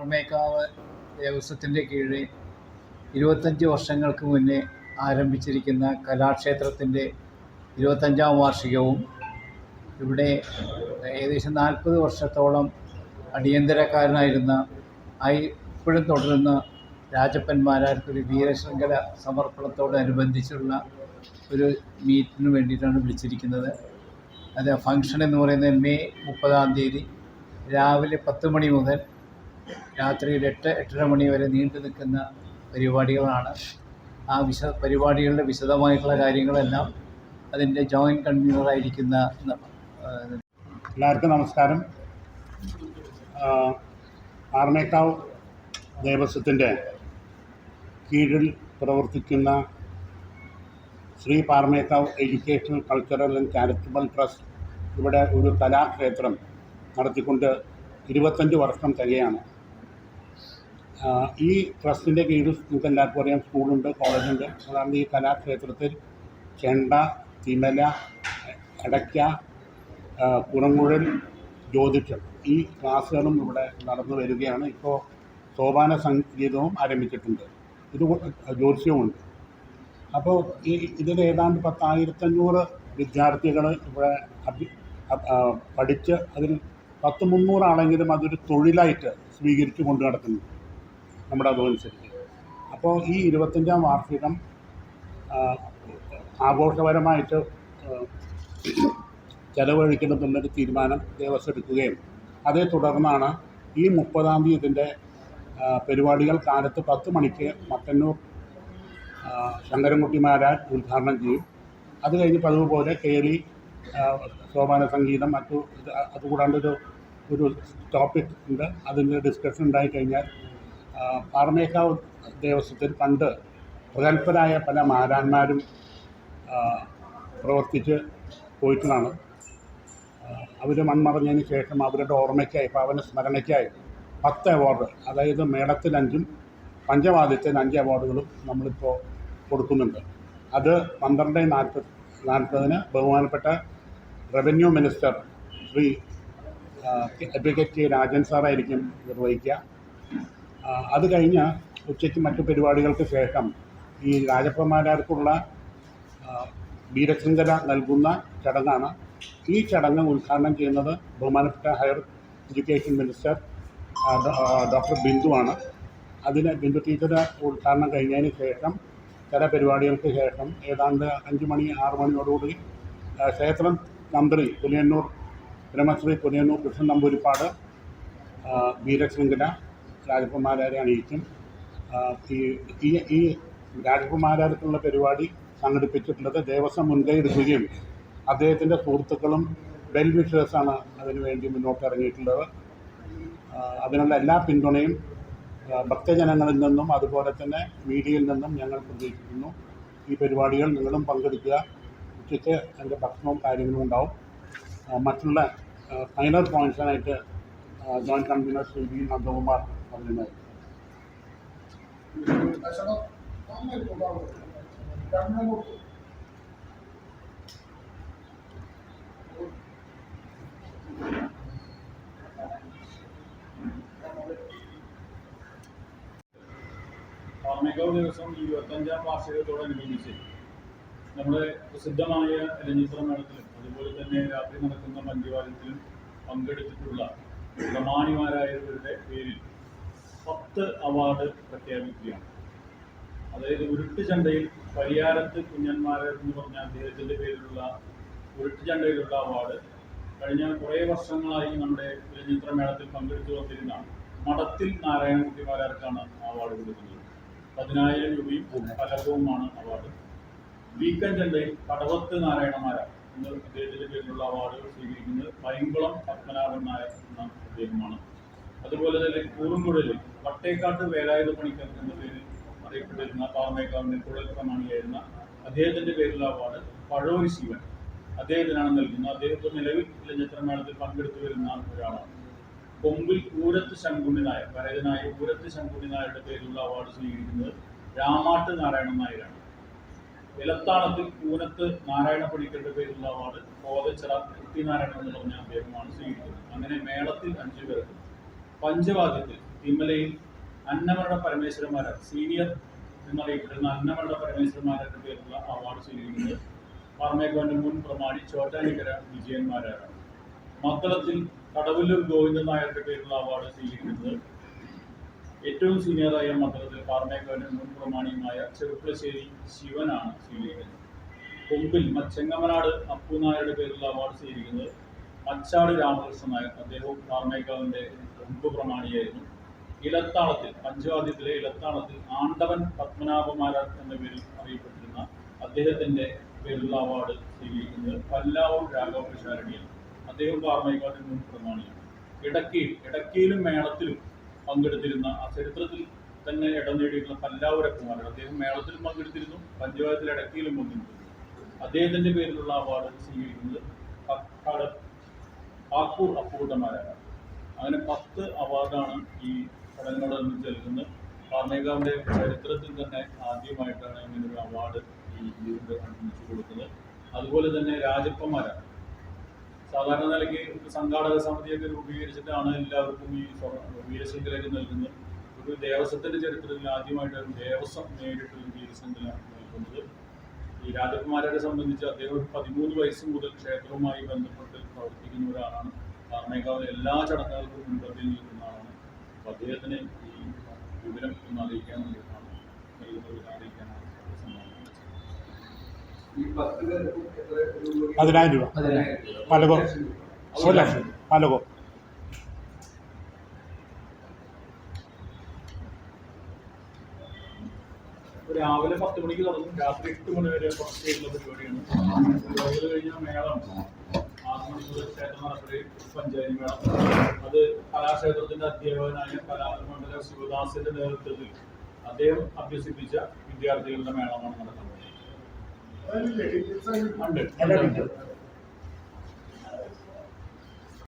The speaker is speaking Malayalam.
പാറമേക്കാവ് ദേവസ്വത്തിന്റെ കീഴിൽ ഇരുപത്തഞ്ച് വർഷങ്ങൾക്ക് മുന്നേ ആരംഭിച്ചിരിക്കുന്ന കലാക്ഷേത്രത്തിന്റെ ഇരുപത്തഞ്ചാം വാർഷികവും ഇവിടെ ഏകദേശം നാൽപ്പത് വർഷത്തോളം അടിയന്തരക്കാരനായിരുന്ന ആയി ഇപ്പോഴും തുടരുന്ന രാജപ്പന്മാരാർക്കൊരു വീരശൃംഖല സമർപ്പണത്തോടനുബന്ധിച്ചുള്ള ഒരു മീറ്റിന് വേണ്ടിയിട്ടാണ് വിളിച്ചിരിക്കുന്നത്. അത് ഫങ്ഷൻ എന്ന് പറയുന്നത് മെയ് മുപ്പതാം തീയതി രാവിലെ പത്ത് മണി മുതൽ രാത്രി ഒരു എട്ട് എട്ടര മണി വരെ നീണ്ടു നിൽക്കുന്ന പരിപാടികളാണ്. ആ വിശ പരിപാടികളുടെ വിശദമായിട്ടുള്ള കാര്യങ്ങളെല്ലാം അതിന്റെ ജോയിന്റ് കൺവീനറായിരിക്കുന്ന എല്ലാവർക്കും നമസ്കാരം. ആർമേക്കാവ് ദേവസ്വത്തിന്റെ കീഴിൽ പ്രവർത്തിക്കുന്ന Shri Paramekkavu educational cultural and charitable trust ഇവിടെ ഒരു കലാക്ഷേത്രം നടത്തിക്കൊണ്ട് ഇരുപത്തഞ്ച് വർഷം തികയാണ്. ഈ ട്രസ്റ്റിന്റെ കീഴിൽ നിങ്ങൾക്ക് എല്ലാവർക്കും അറിയാം സ്കൂളുണ്ട് കോളേജുണ്ട്. അതാണ് ഈ കലാക്ഷേത്രത്തിൽ ചെണ്ട തിമല അടയ്ക്ക ആ, കുടങ്കുഴൽ ജ്യോതിഷം ഈ ക്ലാസ്സുകളും ഇവിടെ നടന്നു വരികയാണ്. ഇപ്പോൾ സോപാന സംഗീതവും ആരംഭിച്ചിട്ടുണ്ട്. ഇത് ജ്യോതിഷവുമുണ്ട്. അപ്പോൾ ഈ ഇതിൽ ഏതാണ്ട് പത്തായിരത്തഞ്ഞൂറ് വിദ്യാർത്ഥികൾ ഇവിടെ പഠിച്ച് അതിൽ പത്ത് മുന്നൂറാണെങ്കിലും അതൊരു തൊഴിലായിട്ട് സ്വീകരിച്ചു കൊണ്ടു നടക്കുന്നു. നമ്മുടെ അതനുസരിച്ച് അപ്പോൾ ഈ ഇരുപത്തഞ്ചാം വാർഷികം ആഘോഷപരമായിട്ട് ചെലവഴിക്കണമെന്നൊരു തീരുമാനം ദേവസ്വം എടുക്കുകയും അതേ തുടർന്നാണ് ഈ മുപ്പതാം തീയതി ഇതിന്റെ പരിപാടികൾ കാലത്ത് പത്ത് മണിക്ക് മട്ടന്നൂർ ശങ്കരൻകുട്ടി മഹാരാജ് ഉദ്ഘാടനം ചെയ്യും. അത് കഴിഞ്ഞ് പതിവ് പോലെ കയറി സോപാന സംഗീതം മറ്റു അതുകൂടാണ്ടൊരു അതുകൂടാണ്ട് ഒരു ടോപ്പിക് ഉണ്ട്. അതിന്റെ ഡിസ്കഷൻ ഉണ്ടായിക്കഴിഞ്ഞാൽ പാറമേക്കാവ് ദേവസ്വത്തിൽ പണ്ട് പ്രഗത്ഭരായ പല മാരാന്മാരും പ്രവർത്തിച്ച് പോയിട്ടതാണ് അവർ മൺമറഞ്ഞതിന് ശേഷം അവരുടെ ഓർമ്മയ്ക്കായി പാവന സ്മരണയ്ക്കായി പത്ത് അവാർഡ് അതായത് മേടത്തിൽ അഞ്ചും പഞ്ചവാദ്യത്തിൽ അഞ്ച് അവാർഡുകളും നമ്മളിപ്പോൾ കൊടുക്കുന്നുണ്ട്. അത് പന്ത്രണ്ട് നാൽപ്പത് നാൽപ്പതിന് ബഹുമാനപ്പെട്ട revenue minister Shri advocate Rajan സാറായിരിക്കും നിർവഹിക്കുക. അത് കഴിഞ്ഞ് ഉച്ചയ്ക്ക് മറ്റു പരിപാടികൾക്ക് ശേഷം ഈ രാജപ്പന്മാരാർക്കുള്ള വീരശൃംഖല നൽകുന്ന ചടങ്ങാണ്. ഈ ചടങ്ങ് ഉദ്ഘാടനം ചെയ്യുന്നത് ബഹുമാനപ്പെട്ട ഹയർ എഡ്യൂക്കേഷൻ മിനിസ്റ്റർ ഡോക്ടർ ബിന്ദുവാണ് അതിന് ബിന്ദു ടീച്ചർ ഉദ്ഘാടനം കഴിഞ്ഞതിന് ശേഷം ചില പരിപാടികൾക്ക് ശേഷം ഏതാണ്ട് അഞ്ച് മണി ആറ് മണിയോടുകൂടി ക്ഷേത്രം തന്ത്രി പുലിയന്നൂർ ബ്രഹ്മശ്രീ പുലിയന്നൂർ കൃഷ്ണൻ നമ്പൂരിപ്പാട് വീരശൃംഖല രാജകുമാരെ അണിയിക്കും ഈ ഈ ഈ പരിപാടി സംഘടിപ്പിച്ചിട്ടുള്ളത് ദേവസ്വം മുൻകൈ എടുക്കുകയും അദ്ദേഹത്തിന്റെ സുഹൃത്തുക്കളും വെൽ വിഷേഴ്സാണ് അതിനുവേണ്ടി മുന്നോട്ട് ഇറങ്ങിയിട്ടുള്ളത്. അതിനുള്ള എല്ലാ പിന്തുണയും ഭക്തജനങ്ങളിൽ നിന്നും അതുപോലെ തന്നെ മീഡിയയിൽ നിന്നും ഞങ്ങൾ പ്രതീക്ഷിക്കുന്നു. ഈ പരിപാടികൾ നിങ്ങളും പങ്കെടുക്കുക. ഉച്ചയ്ക്ക് അതിന്റെ ഭക്ഷണവും കാര്യങ്ങളും ഉണ്ടാവും. മറ്റുള്ള final പോയിന്റ്സിനായിട്ട് joint convener Shri V Nandakumar പറഞ്ഞതായി ഓർമ്മക്കാവ് ദിവസം ഇരുപത്തഞ്ചാം വാർഷികത്തോടനുബന്ധിച്ച് നമ്മുടെ പ്രസിദ്ധമായ രഞ്ജിത്ര മേളത്തിലും അതുപോലെ തന്നെ രാത്രി നടക്കുന്ന പഞ്ചവാദ്യത്തിലും പങ്കെടുത്തിട്ടുള്ള പ്രമാണിമാരായവരുടെ പേരിൽ പത്ത് അവാർഡ് പ്രഖ്യാപിക്കുകയാണ്. അതായത് ഉരുട്ട് ചന്തയിൽ പരിയാരത്ത് കുഞ്ഞന്മാർ എന്ന് പറഞ്ഞ അദ്ദേഹത്തിന്റെ പേരിലുള്ള ഉരുട്ട് ചന്തയിലുള്ള അവാർഡ് കഴിഞ്ഞ കുറേ വർഷങ്ങളായി നമ്മുടെ മേളത്തിൽ പങ്കെടുത്തു വന്നിരുന്ന മഠത്തിൽ നാരായണകുട്ടിമാരാർക്കാണ് അവാർഡ് കൊടുക്കുന്നത്. പതിനായിരം രൂപയും ഫലകവുമാണ് അവാർഡ്. വീക്കൻ ചന്തയിൽ കടവത്ത് നാരായണമാരാണ് എന്ന അദ്ദേഹത്തിന്റെ പേരിലുള്ള അവാർഡ് സ്വീകരിക്കുന്നത് പൈങ്കുളം പത്മനാഭൻ നായർ എന്ന അദ്ദേഹമാണ്. അതുപോലെ തന്നെ കൂറുംകുഴലിൽ വട്ടേക്കാട്ട് വേലായുധ പണിക്കർ എന്ന പേരിൽ അറിയപ്പെട്ടിരുന്ന പാറമേക്കാവിന്റെ കുഴൽ പ്രമാണിയായിരുന്ന അദ്ദേഹത്തിന്റെ പേരിലുള്ള അവാർഡ് പഴോരി ശിവൻ അദ്ദേഹത്തിനാണ് നൽകുന്നത്. അദ്ദേഹത്തെ നിലവിൽ ചിത്രമേളത്തിൽ പങ്കെടുത്തു വരുന്ന ഒരാളാണ്. കൊമ്പിൽ ഊരത്ത് ശങ്കുണ്ണി നായർ പരേതനായ ഊരത്ത് ശങ്കുണ്ണി നായരുടെ പേരിലുള്ള അവാർഡ് സ്വീകരിക്കുന്നത് രാമാട്ട് നാരായണൻ നായരാണ്. ഇലത്താളത്തിൽ പൂനത്ത് നാരായണ പണിക്കരുടെ പേരിലുള്ള അവാർഡ് കോതച്ചിറ കൃത്യനാരായണൻ എന്ന് പറഞ്ഞ അദ്ദേഹമാണ് സ്വീകരിക്കുന്നത്. അങ്ങനെ മേളത്തിൽ അഞ്ചു പേർക്ക് പഞ്ചവാദ്യത്തിൽ തിമ്മലയിൽ അന്നമരുടെ പരമേശ്വരന്മാരാണ്. സീനിയർ എന്നറിയപ്പെടുന്ന അന്നമരുടെ പരമേശ്വരന്മാരുടെ പേരുള്ള അവാർഡ് സ്വീകരിക്കുന്നത്. പാർമേക്കോന്റെ മുൻ പ്രമാണി ചോറ്റാനിക്കര വിജയന്മാരാണ്. മക്കളത്തിൽ കടവല്ലൂർ ഗോവിന്ദൻ നായരുടെ പേരുള്ള അവാർഡ് സ്വീകരിക്കുന്നത്. ഏറ്റവും സീനിയറായ മദ്ദളത്തിൽ പാർമേക്കോന്റെ മുൻ പ്രമാണിയുമായ ചെറുപ്പശ്ശേരി ശിവനാണ് സ്വീകരിക്കുന്നത്. കൊമ്പിൽ മച്ചങ്ങമനാട് അപ്പു നായരുടെ പേരിലുള്ള അവാർഡ് സ്വീകരിക്കുന്നത്. മച്ചാട് രാമകൃഷ്ണൻ നായർ അദ്ദേഹവും കാർമേക്കാവിന്റെ മുമ്പ് പ്രമാണിയായിരുന്നു. ഇലത്താളത്തിൽ പഞ്ചവാദ്യത്തിലെ ഇലത്താളത്തിൽ ആണ്ടവൻ പത്മനാഭമാരാർ എന്ന പേരിൽ അറിയപ്പെട്ടിരുന്ന അദ്ദേഹത്തിന്റെ പേരിലുള്ള അവാർഡ് സ്വീകരിക്കുന്നത് പല്ലാവൂർ രാഘവ പിഷാരടിയാണ് അദ്ദേഹം കാർമേക്കാവിന്റെ മുൻ പ്രമാണിയാണ്. ഇടക്കിയിൽ ഇടക്കിയിലും മേളത്തിലും പങ്കെടുത്തിരുന്ന ആ ചരിത്രത്തിൽ തന്നെ ഇടം നേടിയിട്ടുള്ള പല്ലാവൂരക്കുമാരൻ അദ്ദേഹം മേളത്തിലും പങ്കെടുത്തിരുന്നു പഞ്ചവാദത്തിൽ ഇടക്കിയിലും പങ്കെടുത്തിരുന്നു. അദ്ദേഹത്തിന്റെ പേരിലുള്ള അവാർഡ് സ്വീകരിക്കുന്നത് ആക്കൂർ അപ്പൂട്ടന്മാരാണ് അങ്ങനെ പത്ത് അവാർഡാണ് ഈ ചടങ്ങുകളൊന്നും നൽകുന്നത് പാർമേകാവിന്റെ ചരിത്രത്തിൽ തന്നെ ആദ്യമായിട്ടാണ് ഇങ്ങനെ ഒരു അവാർഡ് ഈ ഇതിന്റെ അനുവദിച്ചു കൊടുക്കുന്നത്. അതുപോലെ തന്നെ രാജപ്പന്മാരാണ്. സാധാരണ നിലയ്ക്ക് സംഘാടക സമിതിയൊക്കെ രൂപീകരിച്ചിട്ടാണ് എല്ലാവർക്കും ഈ വീരശൃംഖലയൊക്കെ നൽകുന്നത്. ഒരു ദേവസ്വത്തിന്റെ ചരിത്രത്തിൽ ആദ്യമായിട്ടാണ് ദേവസ്വം നേരിട്ട് വീരശൃംഖല നൽകുന്നത്. ഈ രാജകുമാരരെ സംബന്ധിച്ച് അദ്ദേഹം ഒരു പതിമൂന്ന് വയസ്സ് മുതൽ ക്ഷേത്രവുമായി ബന്ധപ്പെട്ട് പ്രവർത്തിക്കുന്ന ഒരാളാണ്. കാർമേകാവിലെ എല്ലാ ചടങ്ങുകൾക്കും മുൻപന്തിയിൽ നിൽക്കുന്ന ആളാണ്. അപ്പോൾ അദ്ദേഹത്തിന് ഈ വിവരം ഒന്ന് അറിയിക്കാൻ വേണ്ടിയിട്ടാണ് അറിയിക്കാനാണ് സമ്മേളനം ഈ പത്ത് എത്ര രൂപ? പതിനായിരം രൂപ. പലകോ ഒരു ലക്ഷം പലകോ രാവിലെ പത്ത് മണിക്ക് തുടങ്ങും. രാത്രി എട്ട് മണി വരെ പുറത്തേക്കുള്ള പരിപാടിയാണ്. രാവിലെ കഴിഞ്ഞാൽ മേളം ആറ് മണി മുതൽ ക്ഷേത്രം നടത്തുകയും പഞ്ചായത്ത് മേളം. അത് കലാക്ഷേത്രത്തിന്റെ അധ്യാപകനായ കലാമണ്ഡല ശിവദാസിന്റെ നേതൃത്വത്തിൽ അദ്ദേഹം അഭ്യസിപ്പിച്ച വിദ്യാർത്ഥികളുടെ മേളമാണ് നടക്കുന്നത്. ഉണ്ട്.